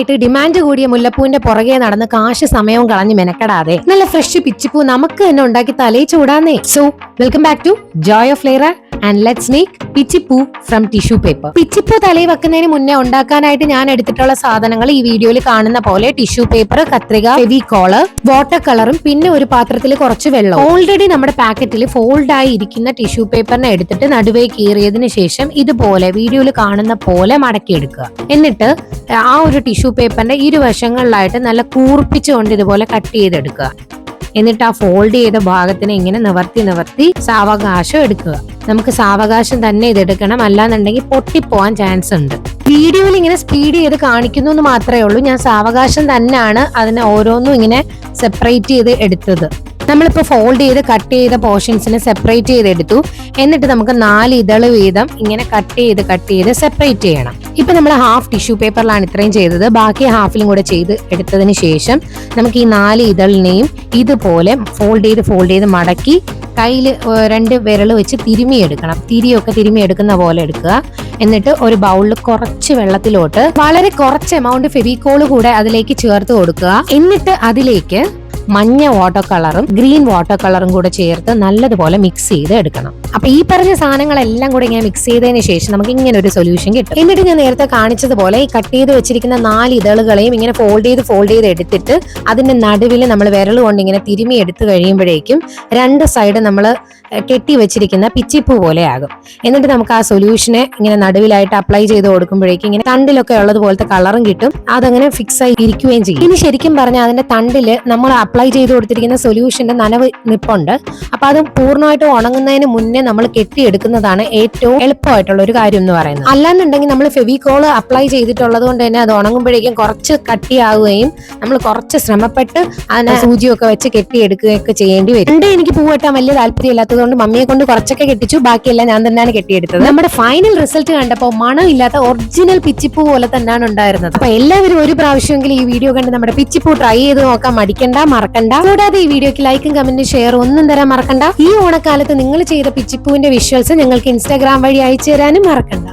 വർഷങ്ങളായിട്ട് ഡിമാൻഡ് കൂടിയ മുല്ലപ്പൂവിന്റെ പുറകെ നടന്ന് കാശ് സമയവും കളഞ്ഞ് മെനക്കെടാതെ. നല്ല ഫ്രഷ് പിച്ചിപ്പൂ നമുക്ക് തന്നെ ഉണ്ടാക്കി തലയിൽ ചൂടാന്നേ so welcome back to Joy of Lera and let's make Pichipoo from tissue paper പിച്ചിപ്പൂ തലയിൽ വെക്കുന്നതിന് മുന്നേ ഉണ്ടാക്കാനായിട്ട് ഞാൻ എടുത്തിട്ടുള്ള സാധനങ്ങൾ ഈ വീഡിയോയിൽ കാണുന്ന പോലെ ടിഷ്യൂ പേപ്പർ കത്രിക ഫെവിക്കോൾ വാട്ടർ കളറും പിന്നെ ഒരു പാത്രത്തിൽ കുറച്ച് വെള്ളം. ഓൾറെഡി നമ്മുടെ പാക്കറ്റിൽ ഫോൾഡ് ആയി ഇരിക്കുന്ന ടിഷ്യൂ പേപ്പറിനെ എടുത്തിട്ട് നടുവേ കീറിയതിനു ശേഷം ഇതുപോലെ വീഡിയോയിൽ കാണുന്ന പോലെ മടക്കിയെടുക്കുക. എന്നിട്ട് ആ ഒരു ടിഷ്യൂ പേപ്പറിന്റെ ഇരുവശങ്ങളിലായിട്ട് നല്ല കൂർപ്പിച്ചുകൊണ്ട് ഇതുപോലെ കട്ട് ചെയ്തെടുക്കുക. എന്നിട്ട് ആ ഫോൾഡ് ചെയ്ത ഭാഗത്തിനെ ഇങ്ങനെ നിവർത്തി നിവർത്തി സാവകാശം എടുക്കുക. നമുക്ക് സാവകാശം തന്നെ ഇത് എടുക്കണം അല്ലാന്നുണ്ടെങ്കിൽ പൊട്ടിപ്പോവാൻ ചാൻസ് ഉണ്ട്. വീഡിയോയിൽ ഇങ്ങനെ സ്പീഡ് ചെയ്ത് കാണിക്കുന്നു എന്ന് മാത്രമേ ഉള്ളൂ. ഞാൻ സാവകാശം തന്നെയാണ് അതിനെ ഓരോന്നും ഇങ്ങനെ സെപ്പറേറ്റ് ചെയ്ത് എടുത്തത്. നമ്മളിപ്പോൾ ഫോൾഡ് ചെയ്ത് കട്ട് ചെയ്ത പോർഷൻസിനെ സെപ്പറേറ്റ് ചെയ്തെടുത്തു. എന്നിട്ട് നമുക്ക് നാല് ഇതൾ വീതം ഇങ്ങനെ കട്ട് ചെയ്ത് കട്ട് ചെയ്ത് സെപ്പറേറ്റ് ചെയ്യണം. ഇപ്പൊ നമ്മൾ ഹാഫ് ടിഷ്യൂ പേപ്പറിലാണ് ഇത്രയും ചെയ്തത്. ബാക്കി ഹാഫിലും കൂടെ ചെയ്ത് എടുത്തതിന് ശേഷം നമുക്ക് ഈ നാല് ഇതളിനെയും ഇതുപോലെ ഫോൾഡ് ചെയ്ത് ഫോൾഡ് ചെയ്ത് മടക്കി കയ്യിൽ രണ്ട് വിരൽ വെച്ച് തിരുമിയെടുക്കണം തിരിയൊക്കെ തിരുമിയെടുക്കുന്ന പോലെ എടുക്കുക. എന്നിട്ട് ഒരു ബൗളിൽ കുറച്ച് വെള്ളത്തിലോട്ട് വളരെ കുറച്ച് എമൗണ്ട് ഫെവിക്കോൾ കൂടെ അതിലേക്ക് ചേർത്ത് കൊടുക്കുക. എന്നിട്ട് അതിലേക്ക് മഞ്ഞ വാട്ടർ കളറും ഗ്രീൻ വാട്ടർ കളറും കൂടെ ചേർത്ത് നല്ലതുപോലെ മിക്സ് ചെയ്ത് എടുക്കണം. അപ്പൊ ഈ പറഞ്ഞ സാധനങ്ങളെല്ലാം കൂടെ ഇങ്ങനെ മിക്സ് ചെയ്തതിന് ശേഷം നമുക്ക് ഇങ്ങനെ ഒരു സൊല്യൂഷൻ കിട്ടും. എന്നിട്ട് ഞാൻ നേരത്തെ കാണിച്ചതുപോലെ ഈ കട്ട് ചെയ്ത് വെച്ചിരിക്കുന്ന നാല് ഇതളുകളെയും ഇങ്ങനെ ഫോൾഡ് ചെയ്ത് ഫോൾഡ് ചെയ്ത് എടുത്തിട്ട് അതിന്റെ നടുവിൽ നമ്മൾ വിരൽ കൊണ്ട് ഇങ്ങനെ തിരുമി എടുത്തു കഴിയുമ്പോഴേക്കും രണ്ട് സൈഡ് നമ്മൾ കെട്ടി വെച്ചിരിക്കുന്ന പിച്ചിപ്പൂ പോലെയാകും ആകും. എന്നിട്ട് നമുക്ക് ആ സൊല്യൂഷനെ ഇങ്ങനെ നടുവിലായിട്ട് അപ്ലൈ ചെയ്ത് കൊടുക്കുമ്പോഴേക്കും ഇങ്ങനെ തണ്ടിലൊക്കെ ഉള്ളതുപോലത്തെ കളറും കിട്ടും. അതങ്ങനെ ഫിക്സ് ആയി ഇരിക്കുകയും ചെയ്യും. ഇനി ശരിക്കും പറഞ്ഞാൽ അതിന്റെ തണ്ടിൽ നമ്മൾ അപ്ലൈ ചെയ്ത് കൊടുത്തിരിക്കുന്ന സൊല്യൂഷന്റെ നനവ് നിപ്പുണ്ട്. അപ്പൊ അത് പൂർണമായിട്ട് ഉണങ്ങുന്നതിന് മുന്നേ നമ്മൾ കെട്ടിയെടുക്കുന്നതാണ് ഏറ്റവും എളുപ്പമായിട്ടുള്ള ഒരു കാര്യം എന്ന് പറയുന്നത്. അല്ലാന്നുണ്ടെങ്കിൽ നമ്മൾ ഫെവിക്കോൾ അപ്ലൈ ചെയ്തിട്ടുള്ളത് കൊണ്ട് തന്നെ അത് ഉണങ്ങുമ്പോഴേക്കും കുറച്ച് കട്ടിയാവുകയും നമ്മൾ കുറച്ച് ശ്രമപ്പെട്ട് അതിനെ സൂചിയൊക്കെ വെച്ച് കെട്ടിയെടുക്കുകയൊക്കെ ചെയ്യേണ്ടി വരും. എനിക്ക് എനിക്ക് പൂ വെട്ടാൻ വലിയ താല്പര്യമില്ലാത്തതുകൊണ്ട് മമ്മിയെ കൊണ്ട് കുറച്ചൊക്കെ കെട്ടിച്ചു. ബാക്കിയെല്ലാം ഞാൻ തന്നെയാണ് കെട്ടിയെടുത്തത്. നമ്മുടെ ഫൈനൽ റിസൾട്ട് കണ്ടപ്പോൾ മണമില്ലാത്ത ഒറിജിനൽ പിച്ചിപ്പൂ പോലെ തന്നെയാണ് ഉണ്ടായിരുന്നത്. അപ്പൊ എല്ലാവരും ഒരു പ്രാവശ്യമെങ്കിലും ഈ വീഡിയോ കണ്ട് നമ്മുടെ പിച്ചിപ്പൂ ട്രൈ ചെയ്ത് നോക്കാൻ മടിക്കണ്ട മറക്കണ്ട. കൂടാതെ ഈ വീഡിയോക്ക് ലൈക്കും കമന്റും ഷെയർ ഒന്നും തരാൻ മറക്കണ്ട. ഈ ഓണക്കാലത്ത് നിങ്ങൾ ചെയ്ത പിച്ചിപ്പൂവിന്റെ വിഷ്വൽസ് ഞങ്ങൾക്ക് ഇൻസ്റ്റാഗ്രാം വഴി അയച്ചു തരാനും മറക്കണ്ട.